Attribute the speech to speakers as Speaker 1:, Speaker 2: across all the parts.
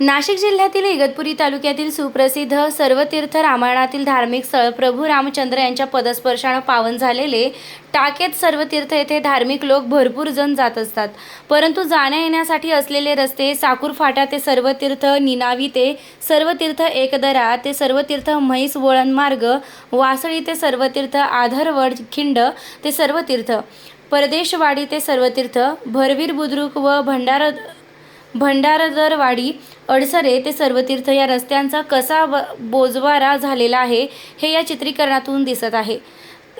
Speaker 1: नाशिक जिल्ह्यातील इगतपुरी तालुक्यातील सुप्रसिद्ध सर्वतीर्थ रामायणातील धार्मिक स्थळ प्रभू रामचंद्र यांच्या पदस्पर्शानं पावन झालेले टाकेत सर्वतीर्थ येथे धार्मिक लोक भरपूर जण जात असतात. परंतु जाण्या येण्यासाठी असलेले रस्ते साकूर फाटा ते सर्वतीर्थ निनावी ते सर्वतीर्थ एकदरा ते सर्वतीर्थ म्हैस वळण मार्ग वासळी ते सर्वतीर्थ आधरवड खिंड ते सर्वतीर्थ परदेशवाडी ते सर्वतीर्थ भरवीर बुद्रुक व भंडार भंडारदरवाडी अडसरे ते सर्वतीर्थ या रस्त्यांचा कसा ब बोजवारा झालेला आहे हे या चित्रीकरणातून दिसत आहे.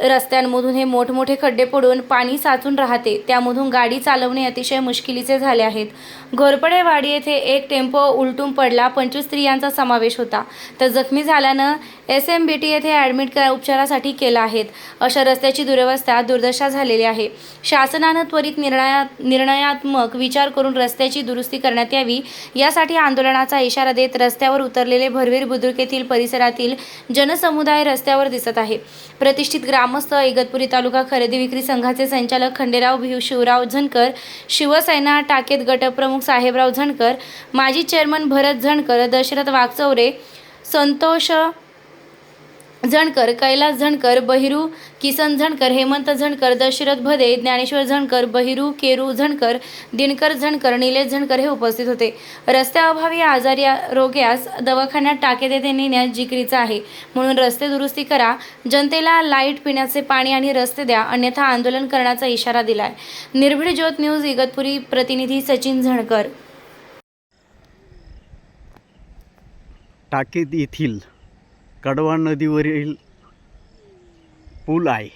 Speaker 1: रस्त्यांमधून हे मोठमोठे खड्डे पडून पाणी साचून राहते. त्यामधून गाडी चालवणे अतिशय मुश्किलीचे झाले आहेत. घोरपडेवाडी येथे एक टेम्पो उलटून पडला. पंचवीस स्त्रियांचा समावेश होता. तर जखमी झाल्यानं एस एम बी टी येथे ॲडमिट करा उपचारासाठी केला आहेत. अशा रस्त्याची दुरवस्था दुर्दशा झालेली आहे. शासनानं त्वरित निर्णया निर्णयात्मक विचार करून रस्त्याची दुरुस्ती करण्यात यावी. यासाठी आंदोलनाचा इशारा देत रस्त्यावर उतरलेले भरवीर बुद्रुक येथील परिसरातील जनसमुदाय रस्त्यावर दिसत आहे. प्रतिष्ठित ग्रामस्थ इगतपुरी तालुका खरेदी विक्री संघाचे संचालक खंडेराव भिव शिवराव झणकर शिवसेना टाकेत गटप्रमुख साहेबराव झणकर माजी चेअरमन भरत झणकर दशरथ वागचौरे संतोष झणकर कैलास झणकर बहिरू किसन झणकर हेमंत झणकर दशरथ भदे ज्ञानेश्वर झणकर बहिरू केरू झणकर दिनकर झणकर निलेश झणकर हे उपस्थित होते. रस्त्याअभावी आजारी रोग्यास दवाखान्यात टाके देते नेण्यास जिकरीचा आहे. म्हणून रस्ते दुरुस्ती करा. जनतेला लाइट पिण्याचे पाणी आणि रस्ते द्या. अन्यथा आंदोलन करण्याचा इशारा दिलाय. निर्भीड ज्योत न्यूज इगतपुरी प्रतिनिधी सचिन झणकर.
Speaker 2: टाके येथील कडवा नदीवरील पूल आहे.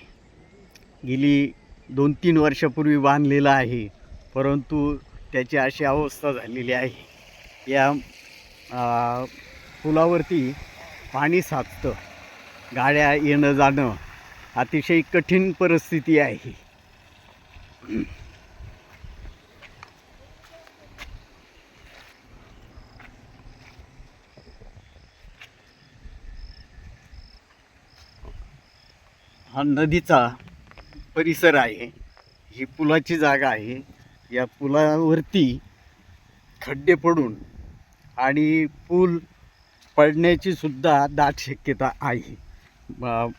Speaker 2: गेली दोन तीन वर्षापूर्वी बांधलेला आहे परंतु त्याची अशी अवस्था झालेली आहे. या पुलावरती पाणी साचतं गाड्या येणं जाणं अतिशय कठीण परिस्थिती आहे. हा नदीचा परिसर आहे. ही पुलाची जागा आहे. या पुलावरती खड्डे पडून आणि पूल पडण्याची सुद्धा दाट शक्यता आहे.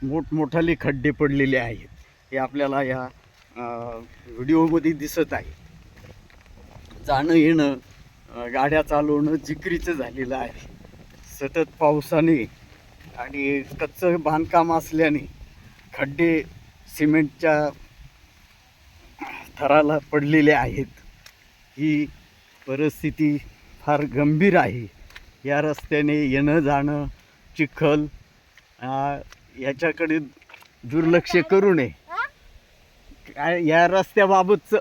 Speaker 2: मोठमोठाले खड्डे पडलेले आहेत. हे आपल्याला या व्हिडिओमध्ये दिसत आहे. जाणं येणं गाड्या चालवणं जिकरीचं झालेलं आहे. सतत पावसाने आणि कच्चं बांधकाम असल्याने खड्डे सिमेंटच्या थराला पडलेले आहेत. ही परिस्थिती फार गंभीर आहे. या रस्त्याने येणं जाणं चिखल याच्याकडे दुर्लक्ष करू नये. काय या रस्त्याबाबतचं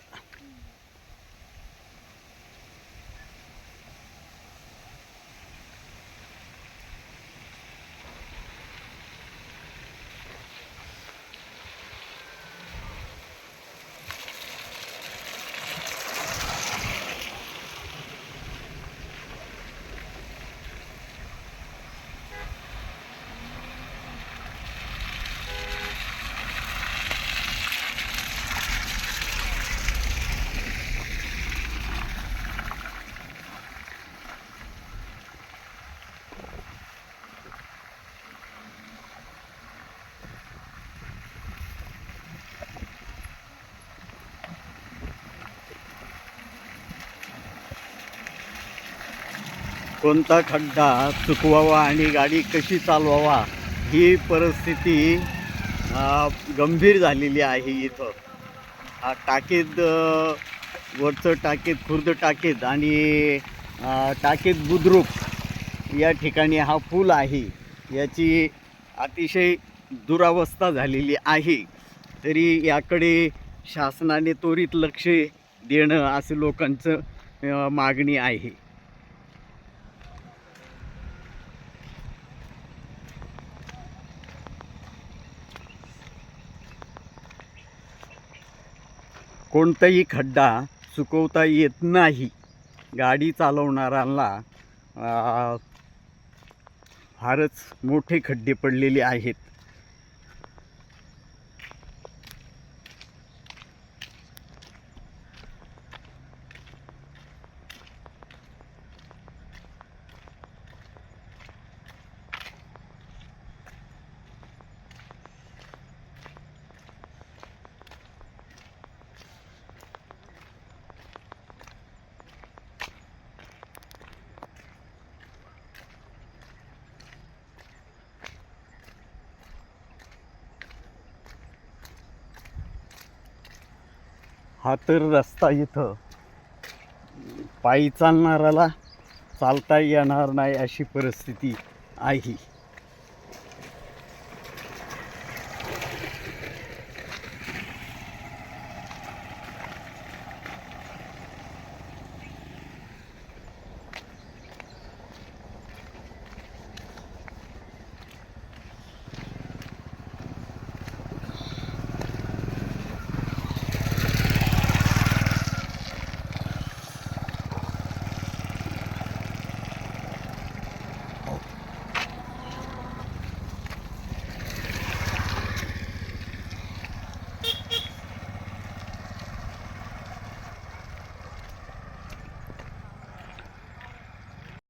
Speaker 2: कोणता खड्डा चुकवावा आणि गाडी कशी चालवावा ही परिस्थिती गंभीर झालेली आहे इथं. टाकीत वरचं टाकीत खुर्द टाकीत आणि टाकीत बुद्रुक या ठिकाणी हा पूल आहे. याची अतिशय दुरावस्था झालेली आहे. तरी याकडे शासनाने त्वरित लक्ष देणं असं लोकांचं मागणी आहे. कोणताही खड्डा चुकवता येत नाही. गाडी चालवणाऱ्यांना फारच मोठे खड्डे पडलेले आहेत. हा तर रस्ता इथं. पायी चालणाऱ्याला चालता येणार नाही अशी परिस्थिती आहे.